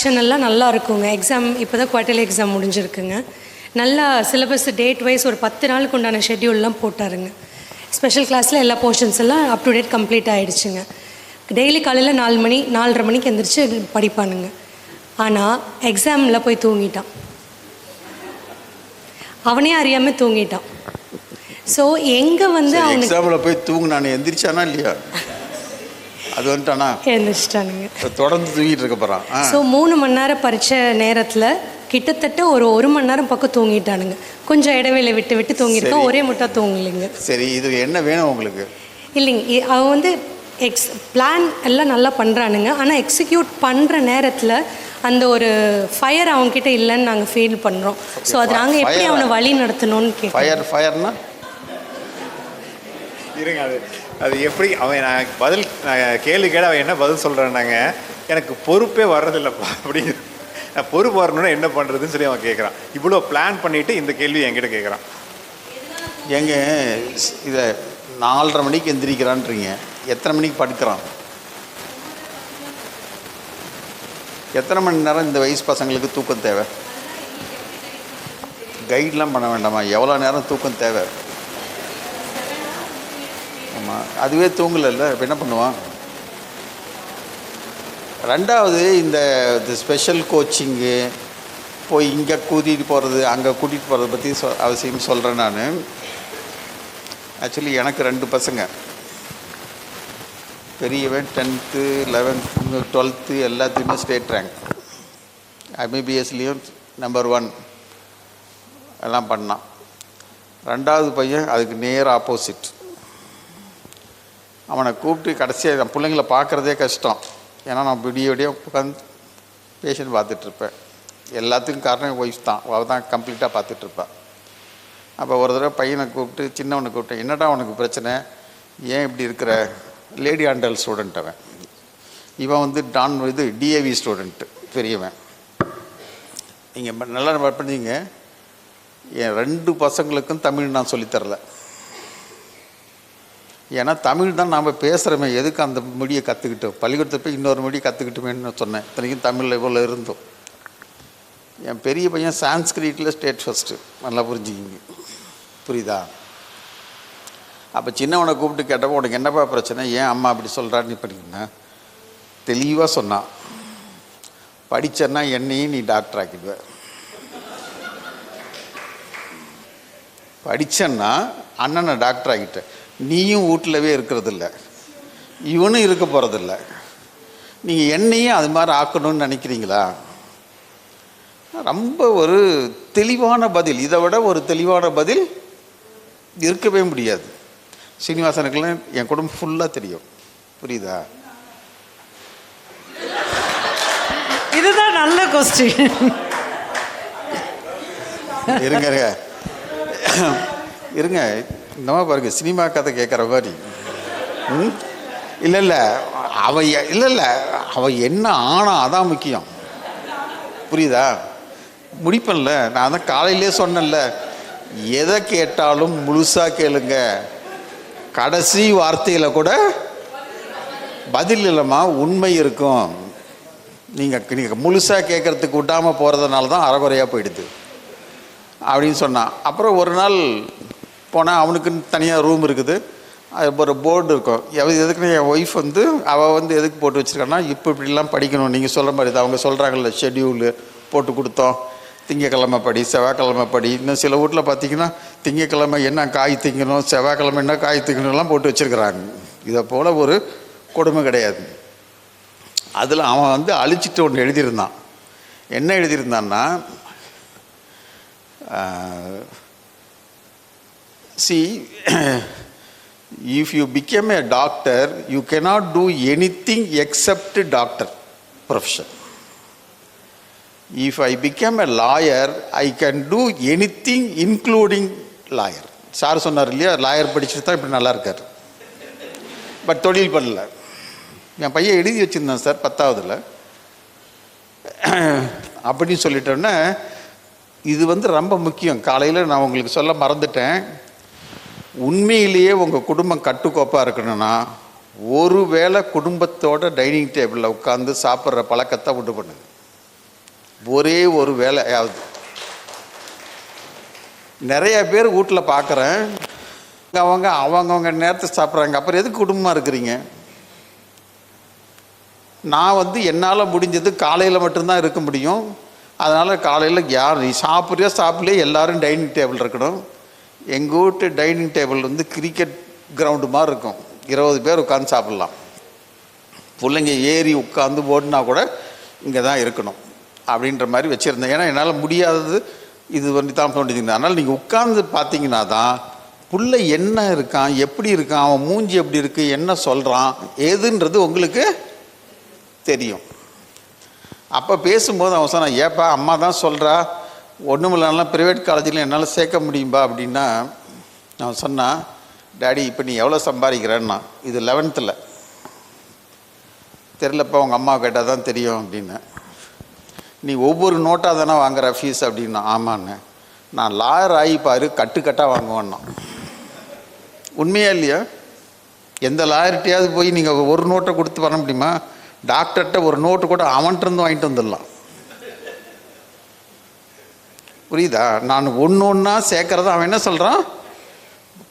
Action எல்லாம் நல்லா இருக்குங்க. எக்ஸாம் இப்போ தான் குவார்டர்லி எக்ஸாம் முடிஞ்சிருக்குங்க. நல்லா சிலபஸ் டேட் வைஸ் ஒரு பத்து நாளுக்கு உண்டான ஷெட்யூல்லாம் போட்டாருங்க. ஸ்பெஷல் கிளாஸில் எல்லா போர்ஷன்ஸ் எல்லாம் அப் டு டேட் கம்ப்ளீட் ஆகிடுச்சுங்க டெய்லி காலையில் நாலு மணி நாலரை மணிக்கு எந்திரிச்சு படிப்பானுங்க. ஆனால் எக்ஸாமில் போய் தூங்கிட்டான். அவனே அறியாமல் தூங்கிட்டான். ஸோ எங்கே வந்து அவனுக்கு போய் தூங்குனானு எந்திரிச்சானா இல்லையா? அது வந்துட்டானா? எழுந்திரிச்சிட்டானுங்க தொடர்ந்து தூங்கிட்டு இருக்க போகிறான் ஸோ மூணு மணி நேரம் பரீட்சை நேரத்தில் கிட்டத்தட்ட ஒரு ஒரு மணி நேரம் பக்கம் தூங்கிட்டானுங்க. கொஞ்சம் இடைவேளை விட்டு விட்டு தூங்கியிருக்கான். சரி. ஒரே முட்டா தூங்கலைங்க. சரி இது என்ன வேணும் உங்களுக்கு? இல்லைங்க. அவன் வந்து எக்ஸ் பிளான் எல்லாம் நல்லா பண்ணுறானுங்க ஆனால் எக்ஸிக்யூட் பண்ணுற நேரத்தில் அந்த ஒரு ஃபயர் அவன்கிட்ட இல்லைன்னு நாங்கள் ஃபீல் பண்ணுறோம் ஸோ அது நாங்கள் எப்படி அவனை வழி நடத்தணும்னு கேட்குறோம் ஃபயர் ஃபயர்னா இருங்க அது அது எப்படி அவன் நான் பதில் நான் கேள்வி கேட அவன் என்ன பதில் சொல்கிறான்னாங்க எனக்கு பொறுப்பே வர்றதில்லப்பா அப்படின்னு. நான் பொறுப்பு வரணும்னா என்ன பண்ணுறதுன்னு சொல்லி அவன் கேட்குறான் இவ்வளோ பிளான் பண்ணிவிட்டு இந்த கேள்வி என்கிட்ட கேட்குறான் எங்க இதை நாலரை மணிக்கு எந்திரிக்கிறான்றீங்க. எத்தனை மணிக்கு படுக்கிறான்? எத்தனை மணி நேரம் இந்த வயசு பசங்களுக்கு தூக்கம் தேவை? கைட்லாம் பண்ண வேண்டாமா? எவ்வளோ நேரம் தூக்கம் தேவை? ஆமாம் அதுவே தூங்கலைல்ல இப்போ என்ன பண்ணுவான்? ரெண்டாவது இந்த ஸ்பெஷல் கோச்சிங்கு போய் இங்கே கூட்டிகிட்டு போகிறது அங்கே கூட்டிகிட்டு போகிறத பற்றி சொ அவசியம் சொல்கிறேன் நான். ஆக்சுவலி எனக்கு ரெண்டு பசங்க. பெரியவன் டென்த்து லெவன்த்து டுவெல்த்து எல்லாத்தையுமே ஸ்டேட் ரேங்க் எம்பிபிஎஸ்லேயும் நம்பர் ஒன் எல்லாம் பண்ணான். ரெண்டாவது பையன் அதுக்கு நேர் ஆப்போசிட் அவனை கூப்பிட்டு கடைசியாக என் பிள்ளைங்கள பார்க்குறதே கஷ்டம். ஏன்னா நான் விடிய விடிய உட்காந்து பேஷண்ட் பார்த்துட்ருப்பேன். எல்லாத்துக்கும் காரணம் ஒய்ஃப் தான். அவள் தான் கம்ப்ளீட்டாக பார்த்துட்ருப்பாள் அப்போ ஒரு தடவை பையனை கூப்பிட்டு சின்னவனை கூப்பிட்டு என்னடா உனக்கு பிரச்சனை? ஏன் இப்படி இருக்கிற? லேடி ஆண்டல் ஸ்டூடெண்ட் அவன். இவன் வந்து டான் இது டிஏவி ஸ்டூடெண்ட்டு பெரியவன். நீங்கள் நல்லா பண்ணீங்க. என் ரெண்டு பசங்களுக்கும் தமிழ் நான் சொல்லித்தரல ஏன்னா தமிழ் தான் நாம் பேசுகிறோமே எதுக்கு அந்த மொழியை கற்றுக்கிட்டோம் பள்ளிக்கூடத்தை போய் இன்னொரு மொழி கற்றுக்கிட்டோமேன்னு சொன்னேன். இத்தனைக்கும் தமிழில் இவ்வளோ இருந்தோம். என் பெரிய பையன் சான்ஸ்கிரிட்டில் ஸ்டேட் ஃபஸ்ட்டு நல்லா புரிஞ்சுக்கிங்க. புரியுதா? அப்போ சின்னவனை கூப்பிட்டு கேட்டப்போ உனக்கு என்னப்பா பிரச்சனை? ஏன் அம்மா அப்படி சொல்கிறான்னு படிக்கணும்னா? தெளிவாக சொன்னான் படிச்சேன்னா என்னையும் நீ டாக்டர் ஆக்கிடுவ. படிச்சேன்னா அண்ணனை டாக்டர் ஆகிட்டேன் நீயும் வீட்டிலவே இருக்கிறதில்ல. இவனும் இருக்க போகிறதில்ல நீங்கள் என்னையும் அது மாதிரி ஆக்கணும்னு நினைக்கிறீங்களா? ரொம்ப ஒரு தெளிவான பதில். இதை விட ஒரு தெளிவான பதில் இருக்கவே முடியாது. சீனிவாசனுக்கெல்லாம் என் குடும்பம் ஃபுல்லாக தெரியும். புரியுதா? இதுதான் நல்ல கொஸ்டின் இருங்க. இருங்க. இருங்க இன்னமா பாருங்க சினிமா கதை கேட்குற மாதிரி. ம்? இல்லை இல்லை அவன் இல்லை இல்லை அவன் என்ன ஆனா அதான் முக்கியம். புரியுதா? முடிப்பேன்ல நான் தான் காலையிலே சொன்னேன்ல. எதை கேட்டாலும் முழுசாக கேளுங்க. கடைசி வார்த்தையில் கூட பதில் இல்லைம்மா உண்மை இருக்கும். நீங்கள் நீங்கள் முழுசாக கேட்குறதுக்கு விட்டாமல் போகிறதுனால தான் அறகுறையாக போயிடுது. அப்படின்னு சொன்னான். அப்புறம் ஒரு நாள் போனால் அவனுக்குன்னு தனியாக ரூம் இருக்குது. அது ஒரு போர்டு இருக்கும். எவ எதுக்குன்னு என் ஒய்ஃப் வந்து அவள் வந்து எதுக்கு போட்டு வச்சுருக்கான்னா இப்போ இப்படிலாம் படிக்கணும். நீங்கள் சொல்கிற மாதிரி தான். அவங்க சொல்கிறாங்கல்ல ஷெட்யூலு போட்டு கொடுத்தோம். திங்கக்கிழமை படி செவ்வாய்க்கிழமை படி. இன்னும் சில வீட்டில் பார்த்தீங்கன்னா திங்கக்கிழமை என்ன காய் திங்கணும் செவ்வாய்க்கிழமை என்ன காய் திங்கணும்லாம் போட்டு வச்சுருக்குறாங்க. இதை போல் ஒரு கொடுமை கிடையாது. அதில் அவன் வந்து அழிச்சிட்டு ஒன்று எழுதியிருந்தான். என்ன எழுதியிருந்தான்னா see if you become a doctor you cannot do anything except doctor profession. If i become a lawyer i can do anything including lawyer. Sir சொன்னார் இல்லையா லாயர் படிச்சுட்டு தான் இப்படி நல்லா இருக்கார். பட் தொழில் பண்ணல. என் பையன் எழுதி வச்சுருந்தான் சார் பத்தாவதுல. அப்படின்னு சொல்லிட்டோன்னே இது வந்து ரொம்ப முக்கியம். காலையில் நான் உங்களுக்கு சொல்ல மறந்துட்டேன். உண்மையிலேயே உங்கள் குடும்பம் கட்டுக்கோப்பாக இருக்கணும்னா ஒரு வேளை குடும்பத்தோட டைனிங் டேபிளில் உட்காந்து சாப்பிட்ற பழக்கத்தை உண்டு பண்ணுங்க. ஒரே ஒரு வேலையாவது நிறைய பேர் வீட்டில் பார்க்குறேன் அவங்க அவங்கவுங்க நேரத்தை சாப்பிட்றாங்க. அப்புறம் எதுக்கு குடும்பமாக இருக்கிறீங்க? நான் வந்து என்னால் முடிஞ்சது காலையில் மட்டும்தான் இருக்க முடியும். அதனால் காலையில் யார் நீ சாப்பிட்றியோ சாப்பிடலையோ எல்லாரும் டைனிங் டேபிள் இருக்கணும். எங்கள் வீட்டு டைனிங் டேபிள் வந்து கிரிக்கெட் கிரவுண்டு மாதிரி இருக்கும். இருபது பேர் உட்காந்து சாப்பிட்லாம். பிள்ளைங்க ஏறி உட்காந்து ஓடினா கூட இங்கே தான் இருக்கணும். அப்படின்ற மாதிரி வச்சுருந்தேன். ஏன்னா என்னால் முடியாதது இது வந்து தான் தோண்டிச்சிருந்தேன் அதனால் நீங்கள் உட்காந்து பார்த்தீங்கன்னா தான் புள்ள என்ன இருக்கான் எப்படி இருக்கான் அவன் மூஞ்சி எப்படி இருக்குது என்ன சொல்கிறான் ஏதுன்றது உங்களுக்கு தெரியும். அப்போ பேசும்போது அவன் சொன்னான் ஏப்பா அம்மா தான் சொல்கிறா ஒன்றும் இல்லைனாலும் ப்ரைவேட் காலேஜில் என்னால் சேர்க்க முடியும்பா அப்படின்னா நான் சொன்னால் டேடி இப்போ நீ எவ்வளோ சம்பாதிக்கிறேன்னா இது லெவன்த்தில் தெரிலப்பா உங்கள் அம்மா கேட்டால் தான் தெரியும் அப்படின்னு நீ ஒவ்வொரு நோட்டாக தானே வாங்குற ஃபீஸ் அப்படின்னா ஆமாண்ணே. நான் லாயர் ஆகி பாரு கட்டுக்கட்டாக வாங்குவேன்னா. உண்மையா இல்லையா? எந்த லாயர்கிட்டையாவது போய் நீங்கள் ஒரு நோட்டை கொடுத்து வர முடியுமா? டாக்டர்கிட்ட ஒரு நோட்டு கூட அவன்கிட்ட வாங்கிட்டு வந்துடலாம். புரியுதா? நான் ஒன்று ஒன்றா சேர்க்கறத அவன் என்ன சொல்கிறான்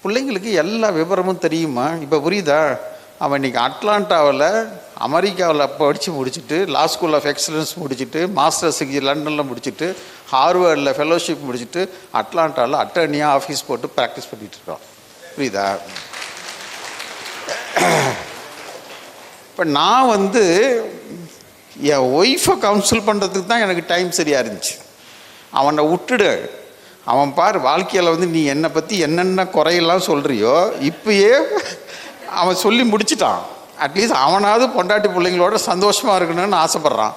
பிள்ளைங்களுக்கு எல்லா விவரமும் தெரியுமா? இப்போ புரியுதா? அவன் இன்னைக்கு அட்லாண்டாவில் அமெரிக்காவில் படித்து முடிச்சுட்டு லா ஸ்கூல் ஆஃப் எக்ஸலன்ஸ் முடிச்சுட்டு மாஸ்டர்ஸ் லண்டனில் முடிச்சுட்டு ஹார்வர்டில் ஃபெலோஷிப் முடிச்சுட்டு அட்லாண்டாவில் அட்டர்னியாக ஆஃபீஸ் போட்டு ப்ராக்டிஸ் பண்ணிகிட்டு இருக்கான். புரியுதா? இப்போ நான் வந்து என் ஒய்ஃபை கவுன்சில் பண்ணுறதுக்கு தான் எனக்கு டைம் சரியாக இருந்துச்சு. அவனை விட்டுடு. அவன் பார் வாழ்க்கையில் வந்து நீ என்னை பற்றி என்னென்ன குறையெல்லாம் சொல்கிறியோ இப்பயே அவன் சொல்லி முடிச்சிட்டான். அட்லீஸ்ட் அவனாவது பொண்டாட்டி பிள்ளைங்களோட சந்தோஷமாக இருக்கணும்னு ஆசைப்பட்றான்.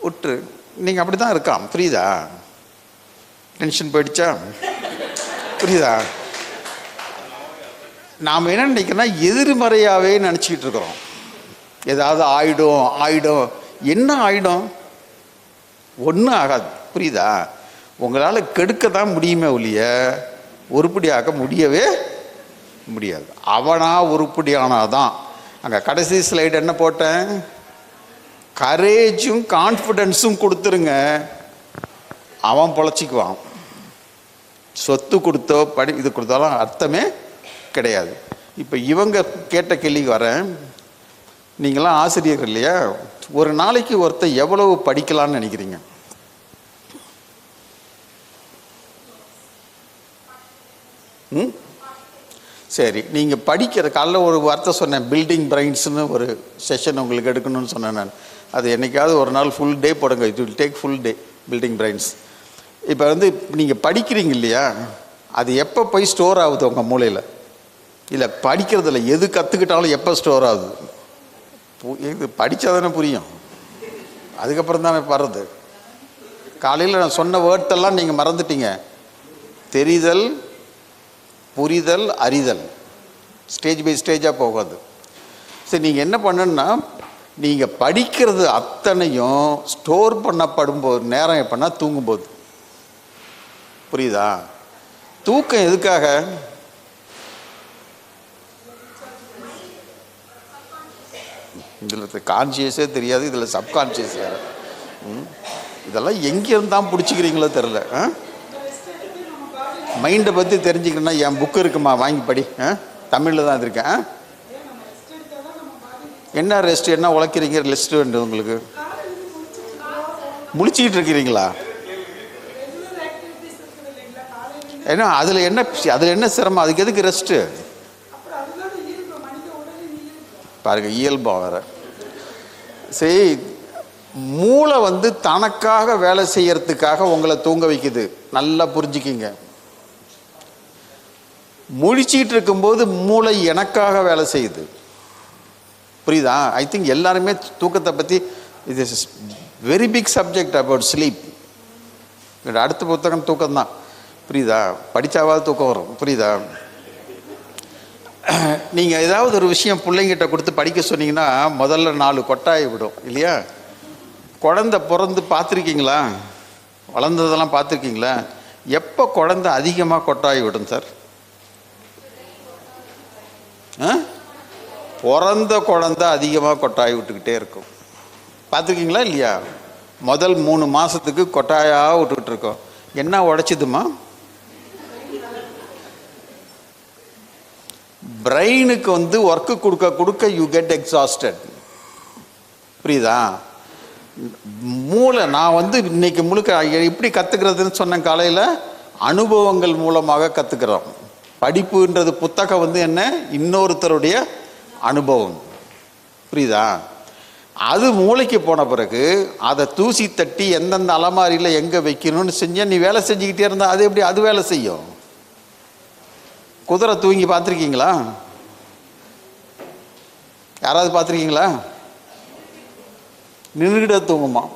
விட்டு நீங்கள் அப்படி தான் இருக்கான் புரியுதா? டென்ஷன் போயிடுச்சா? புரியுதா? நாம் என்ன நினைக்கிறோம்னா எதிர்மறையாகவே நினச்சிக்கிட்டு இருக்கிறோம். ஏதாவது ஆயிடும் ஆயிடும். என்ன ஆயிடும்? ஒன்றும் ஆகாது. புரியுதா? உங்களால் கெடுக்க தான் முடியுமே ஒழிய உருப்படியாக்க முடியவே முடியாது. அவனாக உருப்படியானாதான். அங்கே கடைசி ஸ்லைடு என்ன போட்டேன்? கரேஜும் கான்ஃபிடென்ஸும் கொடுத்துருங்க. அவன் பொழைச்சிக்குவான். சொத்து கொடுத்தோ படி இது கொடுத்தாலும் அர்த்தமே கிடையாது. இப்போ இவங்க கேட்ட கேள்விக்கு வரேன். நீங்களாம் ஆசிரியர்கள் இல்லையா? ஒரு நாளைக்கு ஒருத்தர் எவ்வளவு படிக்கலாம்னு நினைக்கிறீங்க? ம்? சரி நீங்கள் படிக்கிற காலைல ஒரு வார்த்தை சொன்னேன் பில்டிங் பிரைன்ஸ்னு ஒரு செஷன் உங்களுக்கு எடுக்கணும்னு சொன்னேன் நான். அது என்னைக்காவது ஒரு நாள் ஃபுல் டே போடுங்க it will take full day building brains இப்போ வந்து நீங்கள் படிக்கிறீங்க இல்லையா அது எப்போ போய் ஸ்டோர் ஆகுது உங்கள் மூளையில்? இல்லை படிக்கிறதில்ல எது கற்றுக்கிட்டாலும் எப்போ ஸ்டோர் ஆகுது? பு- இது படித்தா தானே புரியும். அதுக்கப்புறம் தானே வர்றது. காலையில் நான் சொன்ன வேர்ட்டெல்லாம் நீங்கள் மறந்துட்டீங்க. தெரிதல் புரிதல் அறிதல். ஸ்டேஜ் பை ஸ்டேஜாக போகாது. சரி நீங்கள் என்ன பண்ணணுன்னா நீங்கள் படிக்கிறது அத்தனையும் ஸ்டோர் பண்ணப்படும் போது நேரம் எப்படின்னா தூங்கும்போது. புரியுதா? தூக்கம் எதுக்காக? இதில் கான்சியஸே தெரியாது இதில் சப்கான்சியஸ் யார் ம். இதெல்லாம் எங்கேருந்து தான் பிடிச்சிக்கிறீங்களோ தெரில ஆ? மைண்டை பற்றி தெரிஞ்சுக்கணும்னா என் புக்கு இருக்குமா? வாங்கி படி. ஆ? தமிழில் தான் இருக்கேன் ஆ? என்ன ரெஸ்ட் என்ன உழைக்கிறீங்க? ரெஸ்ட் வேண்டும் உங்களுக்கு. முழிச்சிக்கிட்டு இருக்கிறீங்களா? ஏன்னா அதில் என்ன அதில் என்ன சிரமம்? அதுக்கு எதுக்கு ரெஸ்ட்டு பாருங்க இயல்பாக வேற. சரி மூளை வந்து தனக்காக வேலை செய்யறதுக்காக உங்களை தூங்க வைக்குது. நல்லா புரிஞ்சுக்கிங்க. முழிச்சிட்டு இருக்கும்போது மூளை எனக்காக வேலை செய்யுது. புரியுதா? ஐ திங்க் எல்லாருமே தூக்கத்தை பற்றி இது is very big subject about sleep அடுத்த புத்தகம் தூக்கம் தான் புரியுதா? படித்தாவாது தூக்கம் வரும். புரியுதா? நீங்கள் ஏதாவது ஒரு விஷயம் பிள்ளைங்கிட்ட கொடுத்து படிக்க சொன்னீங்கன்னா முதல்ல நாலு கொட்டாய் விடும். இல்லையா? குழந்தை பிறந்து பார்த்துருக்கீங்களா? வளர்ந்ததெல்லாம் பார்த்துருக்கீங்களா? எப்போ குழந்தை அதிகமாக கொட்டாய் விடும் சார் பிறந்த குழந்தை அதிகமாக கொட்டாய் விட்டுக்கிட்டே இருக்கும். பார்த்துருக்கீங்களா இல்லையா? முதல் மூணு மாதத்துக்கு கொட்டாயாக விட்டுக்கிட்டு இருக்கோம் என்ன உடைச்சிதுமா? பிரெயினுக்கு வந்து ஒர்க்கு கொடுக்க கொடுக்க யூ கெட் எக்ஸாஸ்டட் புரியுதா? மூளை நான் வந்து இன்னைக்கு முழுக்க எப்படி கற்றுக்கிறதுன்னு சொன்ன காலையில்? அனுபவங்கள் மூலமாக கற்றுக்கிறோம் படிப்புன்றது புத்தகம் வந்து என்ன? இன்னொருத்தருடைய அனுபவம். புரியுதா? அது மூளைக்கு போன பிறகு அதை தூசி தட்டி எந்தெந்த அலமாரியில் எங்கே வைக்கணும்னு செஞ்ச நீ வேலை செஞ்சுக்கிட்டே இருந்தால் அது எப்படி அது வேலை செய்யும்? குதிரை தூங்கி பார்த்துருக்கீங்களா? யாராவது பார்த்துருக்கீங்களா? நின்றுகிட்ட தூங்குமா?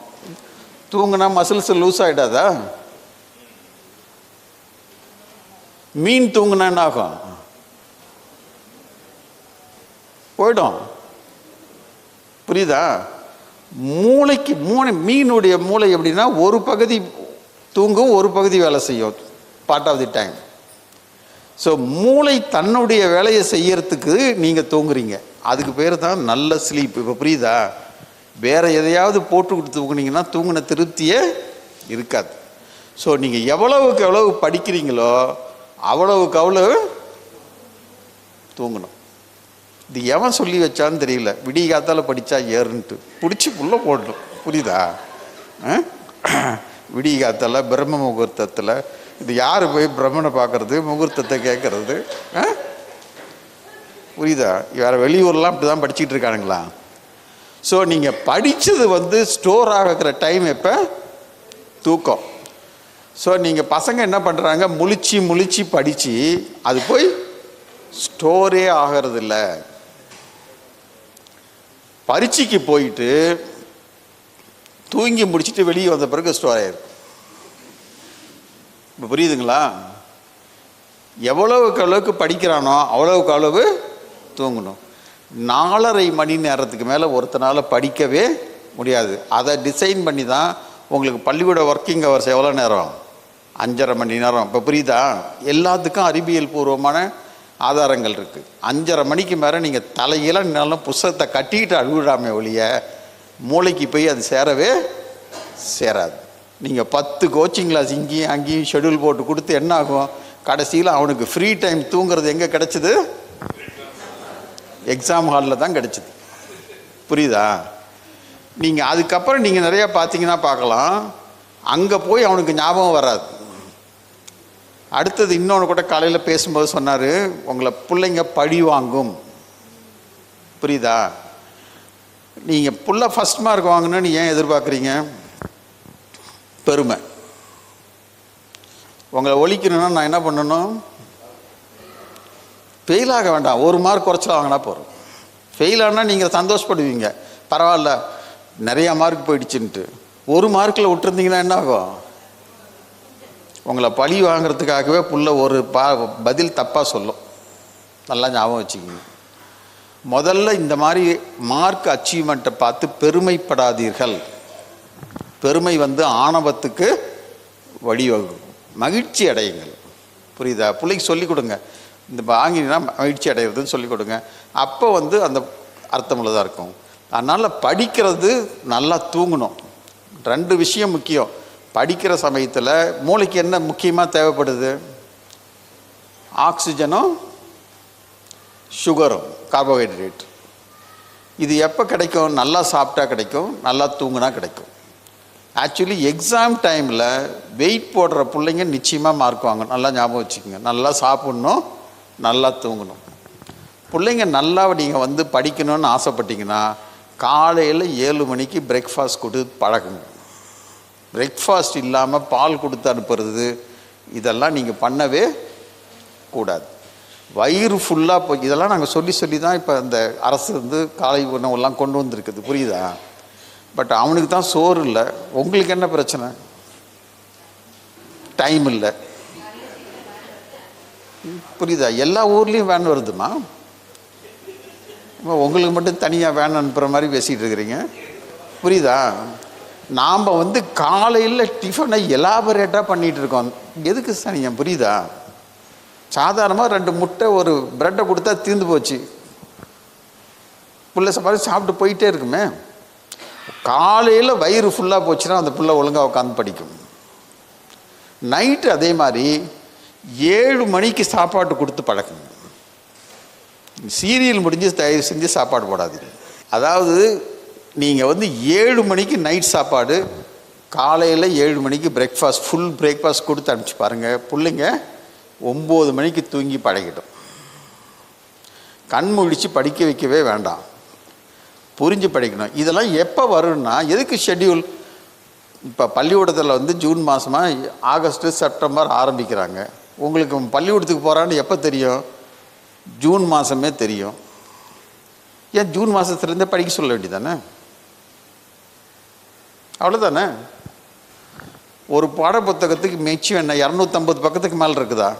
தூங்குனா மசில்ஸ் லூஸ் ஆகிடாதா மீன் தூங்கினா என்ன ஆகும்? போயிடும். புரியுதா? மூளைக்கு மூளை மீனுடைய மூளை எப்படின்னா ஒரு பகுதி தூங்கும் ஒரு பகுதி வேலை செய்யும். Part of the time so மூளை தன்னுடைய வேலையை செய்யறதுக்கு நீங்கள் தூங்குறீங்க. அதுக்கு பேர் தான் நல்ல ஸ்லீப் இப்போ புரியுதா? வேற எதையாவது போட்டு கொடுத்து தூங்குனீங்கன்னா தூங்கின திருப்தியே இருக்காது. ஸோ நீங்கள் எவ்வளவுக்கு எவ்வளவு படிக்கிறீங்களோ அவ்வளவுக்கு அவ்வளவு தூங்கணும். இது எவன் சொல்லி வச்சான்னு தெரியல. விடிய காத்தால் படித்தா ஏறுன்ட்டு. பிடிச்சி புள்ள போடணும். புரியுதா? ஆ? விடிய காத்தால் பிரம்ம முகூர்த்தத்தில் இது யார் போய் பிரம்மனை பார்க்கறது முகூர்த்தத்தை கேட்கறது ஆ? புரியுதா? வேறு வெளியூர்லாம் இப்படி தான் படிச்சுட்டு இருக்கானுங்களா? ஸோ நீங்கள் படித்தது வந்து ஸ்டோர் ஆகிற டைம் எப்போ? தூக்கம். ஸோ நீங்கள் பசங்க என்ன பண்ணுறாங்க முழிச்சு முழிச்சு படித்து அது போய் ஸ்டோரே ஆகிறதில்ல. பரீட்சைக்கு போயிட்டு தூங்கி முடிச்சுட்டு வெளியே வந்த பிறகு ஸ்டோர் ஆயிருக்கு இப்போ புரியுதுங்களா? எவ்வளவுக்கு அளவுக்கு படிக்கிறானோ அவ்வளவுக்கு அளவு தூங்கணும். நாலரை மணி நேரத்துக்கு மேலே ஒருத்தனால் படிக்கவே முடியாது. அதை டிசைன் பண்ணி தான் உங்களுக்கு பள்ளிக்கூட ஒர்க்கிங் ஹவர்ஸ் எவ்வளோ நேரம் அஞ்சரை மணி நேரம். இப்போ புரியுதா? எல்லாத்துக்கும் அறிவியல் பூர்வமான ஆதாரங்கள் இருக்குது அஞ்சரை மணிக்கு மேலே நீங்கள் தலையில நின்னாலும் புஸ்தகத்தை கட்டிக்கிட்டு அழுவிடாமே ஒழிய மூளைக்கு போய் அது சேரவே சேராது. நீங்கள் பத்து கோச்சிங் கிளாஸ் இங்கேயும் அங்கேயும் ஷெட்யூல் போட்டு கொடுத்து என்ன ஆகும்? கடைசியில் அவனுக்கு ஃப்ரீ டைம் தூங்குறது எங்கே கிடச்சிது? எக்ஸாம் ஹாலில் தான் கிடச்சிது. புரியுதா? நீங்கள் அதுக்கப்புறம் நீங்கள் நிறையா பார்த்தீங்கன்னா பார்க்கலாம். அங்கே போய் அவனுக்கு ஞாபகம் வராது. அடுத்தது இன்னொன்று கூட காலையில் பேசும்போது சொன்னார் உங்களை பிள்ளைங்க பழி வாங்கும். புரியுதா? நீங்கள் புள்ள ஃபஸ்ட் மார்க் வாங்கணும்னு ஏன் எதிர்பார்க்குறீங்க? பெருமை. உங்களை ஒழிக்கணும்னா நான் என்ன பண்ணணும்? ஃபெயில் ஆக வேண்டாம். ஒரு மார்க் குறைச்சல் வாங்கினா போகிறோம் ஃபெயில் ஆனால் நீங்கள் சந்தோஷப்படுவீங்க. பரவாயில்ல. நிறையா மார்க் போயிடுச்சுன்ட்டு. ஒரு மார்க்கில் விட்டுருந்தீங்கன்னா என்ன ஆகும்? உங்களை பழி வாங்குறதுக்காகவே புள்ள ஒரு பா பதில் தப்பாக சொல்லும். நல்லா ஞாபகம் வச்சுக்கோங்க. முதல்ல இந்த மாதிரி மார்க் அச்சீவ்மெண்ட்டை பார்த்து பெருமைப்படாதீர்கள். பெருமை வந்து ஆணவத்துக்கு வழிவகுக்கும். மகிழ்ச்சி அடையுங்கள். புரியுதா? பிள்ளைக்கு சொல்லிக் கொடுங்க. இந்த வாங்கினா மகிழ்ச்சி அடைகிறதுன்னு சொல்லிக் கொடுங்க. அப்போ வந்து அந்த அர்த்தமுள்ளதாக இருக்கும். அதனால் படிக்கிறது நல்லா தூங்கணும். ரெண்டு விஷயம் முக்கியம். படிக்கிற சமயத்தில் மூளைக்கு என்ன முக்கியமாக தேவைப்படுது? ஆக்சிஜனும் சுகரும் கார்போஹைட்ரேட் இது எப்போ கிடைக்கும்? நல்லா சாப்பிட்டா கிடைக்கும் நல்லா தூங்குனா கிடைக்கும். ஆக்சுவலி எக்ஸாம் டைமில் வெயிட் போடுற பிள்ளைங்க நிச்சயமாக மார்க் வாங்கணும். நல்லா ஞாபகம் வச்சுக்கோங்க. நல்லா சாப்பிட்ணும் நல்லா தூங்கணும். பிள்ளைங்க நல்லா நீங்கள் வந்து படிக்கணும்னு ஆசைப்பட்டீங்கன்னா காலையில் ஏழு மணிக்கு பிரேக்ஃபாஸ்ட் கொடுத்து பழகுங்க. பிரேக்ஃபாஸ்ட் இல்லாமல் பால் கொடுத்து அனுப்புறது இதெல்லாம் நீங்கள் பண்ணவே கூடாது. வயிறு ஃபுல்லாக போய் இதெல்லாம் நாங்கள் சொல்லி சொல்லி தான் இப்போ அந்த அரசு வந்து காலை உணவுலாம் கொண்டு வந்திருக்குது. புரியுதா? பட் அவனுக்கு தான் சோறு இல்லை. உங்களுக்கு என்ன பிரச்சனை? டைம் இல்லை. புரியுதா? எல்லா ஊர்லேயும் வேன் வருதுமா? உங்களுக்கு மட்டும் தனியாக வேன் அனுப்புகிற மாதிரி பேசிகிட்டு இருக்கிறீங்க. புரியுதா? நாம் வந்து காலையில் டிஃபனை எலாபரேட்டாக பண்ணிகிட்டு இருக்கோம். எதுக்கு சனியம் புரியுதா? சாதாரணமாக ரெண்டு முட்டை ஒரு ப்ரெட்டை கொடுத்தா தீர்ந்து போச்சு. பிள்ளை சாப்பாடு சாப்பிட்டு போயிட்டே இருக்குமே. காலையில் வயிறு ஃபுல்லாக போச்சுன்னா அந்த பிள்ளை ஒழுங்காக உட்காந்து படிக்கும். நைட்டு அதே மாதிரி ஏழு மணிக்கு சாப்பாடு கொடுத்து பழக்குங்க சீரியல் முடிஞ்சு தயவு செஞ்சு சாப்பாடு போடாதீங்க. அதாவது நீங்கள் வந்து ஏழு மணிக்கு நைட் சாப்பாடு காலையில் ஏழு மணிக்கு பிரேக்ஃபாஸ்ட் ஃபுல் பிரேக்ஃபாஸ்ட் கொடுத்து அனுப்பிச்சு பாருங்கள் பிள்ளைங்க ஒம்பது மணிக்கு தூங்கி பழகிடும். கண் முழிச்சு படிக்க வைக்கவே வேண்டாம். புரிஞ்சு படிக்கணும். இதெல்லாம் எப்போ வரும்னா எதுக்கு ஷெட்யூல் இப்போ பள்ளிக்கூடத்தில் வந்து ஜூன் மாதமாக ஆகஸ்ட்டு செப்டம்பர் ஆரம்பிக்கிறாங்க. உங்களுக்கு பள்ளிக்கூடத்துக்கு போகிறான்னு எப்போ தெரியும்? ஜூன் மாதமே தெரியும். ஏன் ஜூன் மாதத்துலேருந்தே படிக்க சொல்ல வேண்டியதானே அவ்வளோதானே ஒரு பாட புத்தகத்துக்கு மிச்சம் என்ன? இரநூத்தம்பது பக்கத்துக்கு மேலே இருக்குதா?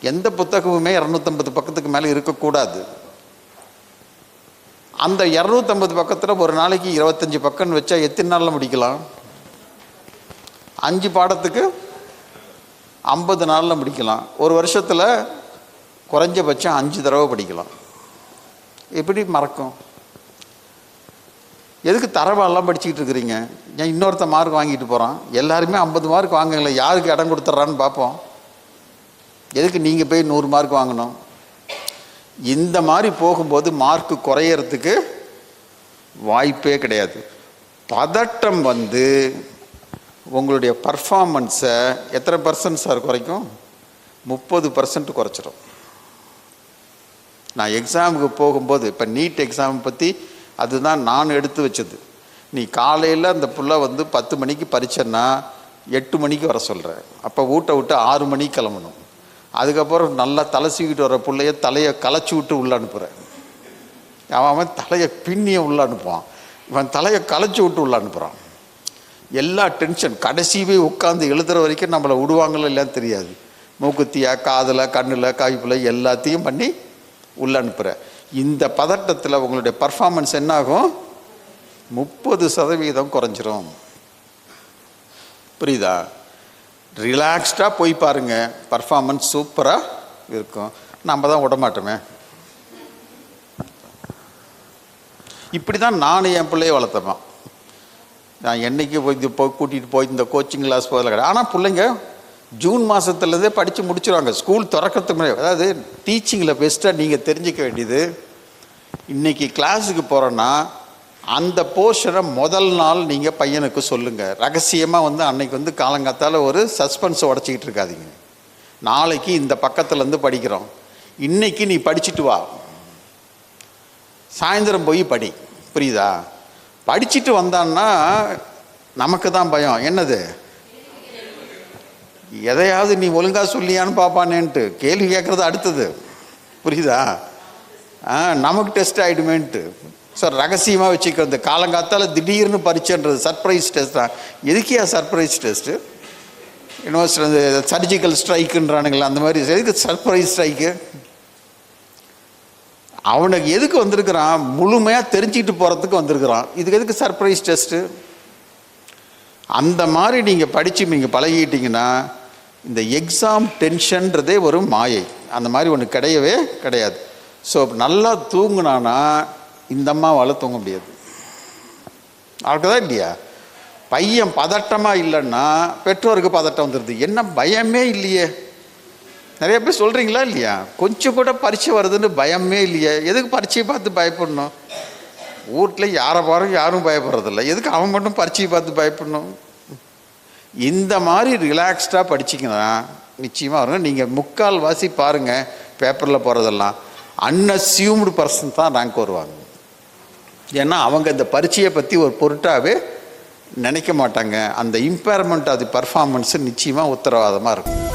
எந்த புத்தகமுமே இரநூத்தம்பது பக்கத்துக்கு மேலே இருக்கக்கூடாது. அந்த இரநூத்தம்பது பக்கத்தில் ஒரு நாளைக்கு இருபத்தஞ்சி பக்கம்னு வச்சா எத்தனை நாளில் முடிக்கலாம்? அஞ்சு பாடத்துக்கு ஐம்பது நாளில் முடிக்கலாம். ஒரு வருஷத்தில் குறைஞ்சபட்சம் அஞ்சு தடவை படிக்கலாம். எப்படி மறக்கும்? எதுக்கு தரவாலாம் படிச்சுக்கிட்டு இருக்கிறீங்க? ஏன் இன்னொருத்த மார்க் வாங்கிட்டு போகிறான் எல்லாருமே ஐம்பது மார்க் வாங்குங்களேன் யாருக்கு இடம் கொடுத்துட்றான்னு பார்ப்போம். எதுக்கு நீங்கள் போய் நூறு மார்க் வாங்கணும்? இந்த மாதிரி போகும்போது மார்க் குறையறதுக்கு வாய்ப்பே கிடையாது. பதட்டம் வந்து உங்களுடைய பர்ஃபார்மன்ஸை எத்தனை பர்சன்ட் சார் குறைக்கும்? முப்பது பர்சன்ட் குறைச்சிடும் நான் எக்ஸாமுக்கு போகும்போது இப்போ நீட் எக்ஸாம் பற்றி அதுதான் நான் எடுத்து வச்சது. நீ காலையில் அந்த புள்ள வந்து பத்து மணிக்கு பறிச்சேன்னா எட்டு மணிக்கு வர சொல்கிறேன் அப்போ வீட்டை விட்டு ஆறு மணிக்கு கிளம்பணும். அதுக்கப்புறம் நல்லா தலைசிக்கிட்டு வர பிள்ளைய தலையை களைச்சி விட்டு உள்ளே அனுப்புகிறேன் அவன் அவன் தலையை பின்னியை உள்ளே அனுப்புவான். இவன் தலையை களைச்சி விட்டு உள்ளே அனுப்புகிறான் எல்லா டென்ஷன் கடைசியவே உட்காந்து எழுதுகிற வரைக்கும் நம்மளை விடுவாங்களோ இல்லைன்னு தெரியாது. மூக்குத்தியா காதில் கண்ணில் காய்ப்பில் எல்லாத்தையும் பண்ணி உள்ளே அனுப்புகிறேன் இந்த பதட்டத்தில் உங்களுடைய பர்ஃபார்மன்ஸ் என்னாகும்? முப்பது சதவீதம் குறைஞ்சிரும். புரியுதா? ரிலாக்ஸ்டாக போய் பாருங்க. பர்ஃபார்மன்ஸ் சூப்பராக இருக்கும். நம்ம தான் விடமாட்டோமே. இப்படி தான் நான் என் பிள்ளைய வளர்த்தப்பேன் நான் என்னைக்கு போய் இது போய் கூட்டிகிட்டு போய் இந்த கோச்சிங் கிளாஸ் போதில் கிடையாது. ஆனால் பிள்ளைங்க ஜூன் மாதத்துலேருந்தே படித்து முடிச்சிருவாங்க. ஸ்கூல் திறக்கிறதுக்கு முன்னாடி. அதாவது டீச்சிங்கில் பெஸ்ட்டாக நீங்கள் தெரிஞ்சிக்க வேண்டியது இன்றைக்கி கிளாஸுக்கு போகிறோன்னா அந்த போர்ஷனை முதல் நாள் நீங்கள் பையனுக்கு சொல்லுங்கள் ரகசியமாக வந்து அன்னைக்கு வந்து காலங்காத்தால் ஒரு சஸ்பென்ஸை உடச்சிக்கிட்டு இருக்காதீங்க. நாளைக்கு இந்த பக்கத்துலேருந்து படிக்கிறோம். இன்றைக்கி நீ படிச்சுட்டு வா. சாயந்தரம் போய் படி. புரியுதா? படிச்சுட்டு வந்தான்னா நமக்கு தான் பயம். என்னது? எதையாவது நீ ஒழுங்காக சொல்லியான்னு பார்ப்பானேன்ட்டு கேள்வி கேட்குறது அடுத்தது. புரியுதா? ஆ நமக்கு டெஸ்ட் ஆகிடுமேன்ட்டு சார் ரகசியமாக வச்சுக்க காலங்காத்தால் திடீர்னு பரிச்சைன்றது சர்ப்ரைஸ் டெஸ்ட் தான். எதுக்கியா சர்ப்ரைஸ் டெஸ்ட்டு யூனிவர்சிட்டி சர்ஜிக்கல் ஸ்ட்ரைக்குன்றானுங்களே அந்த மாதிரி. எதுக்கு சர்ப்ரைஸ் ஸ்ட்ரைக்கு அவனுக்கு எதுக்கு வந்திருக்கிறான்? முழுமையாக தெரிஞ்சுக்கிட்டு போகிறதுக்கு வந்திருக்கிறான். இதுக்கு எதுக்கு சர்ப்ரைஸ் டெஸ்ட்டு அந்த மாதிரி நீங்கள் படித்து நீங்கள் பழகிட்டீங்கன்னா இந்த எக்ஸாம் டென்ஷன்றதே ஒரு மாயை. அந்த மாதிரி ஒன்று கிடையவே கிடையாது. ஸோ நல்லா தூங்குனானா இந்த அம்மாவால் தூங்க முடியாது. தான் இல்லையா? பையன் பதட்டமாக இல்லைன்னா பெற்றோருக்கு பதட்டம் வந்துடுது என்ன பயமே இல்லையே. நிறைய பேர் சொல்கிறீங்களா இல்லையா? கொஞ்சம் கூட பரீட்சை வருதுன்னு பயமே இல்லையே. எதுக்கு பரீட்சையை பார்த்து பயப்படணும்? வீட்டில் யாரை பாரும் யாரும் பயப்படுறதில்ல. எதுக்கு அவன் மட்டும் பரீட்சையை பார்த்து பயப்படணும்? இந்த மாதிரி ரிலாக்ஸ்டாக படிச்சிங்கன்னா நிச்சயமாக வருங்க. நீங்கள் முக்கால் வாசி பாருங்கள் பேப்பரில் போகிறதெல்லாம் அன்அசியூம்டு பர்சன் தான் ரேங்க் வருவாங்க. ஏன்னா அவங்க இந்த பரீட்சையை பற்றி ஒரு பொருட்டாகவே நினைக்க மாட்டாங்க. அந்த இம்பேர்மெண்ட் அது பர்ஃபார்மன்ஸு நிச்சயமாக உத்தரவாதமாக இருக்கும்.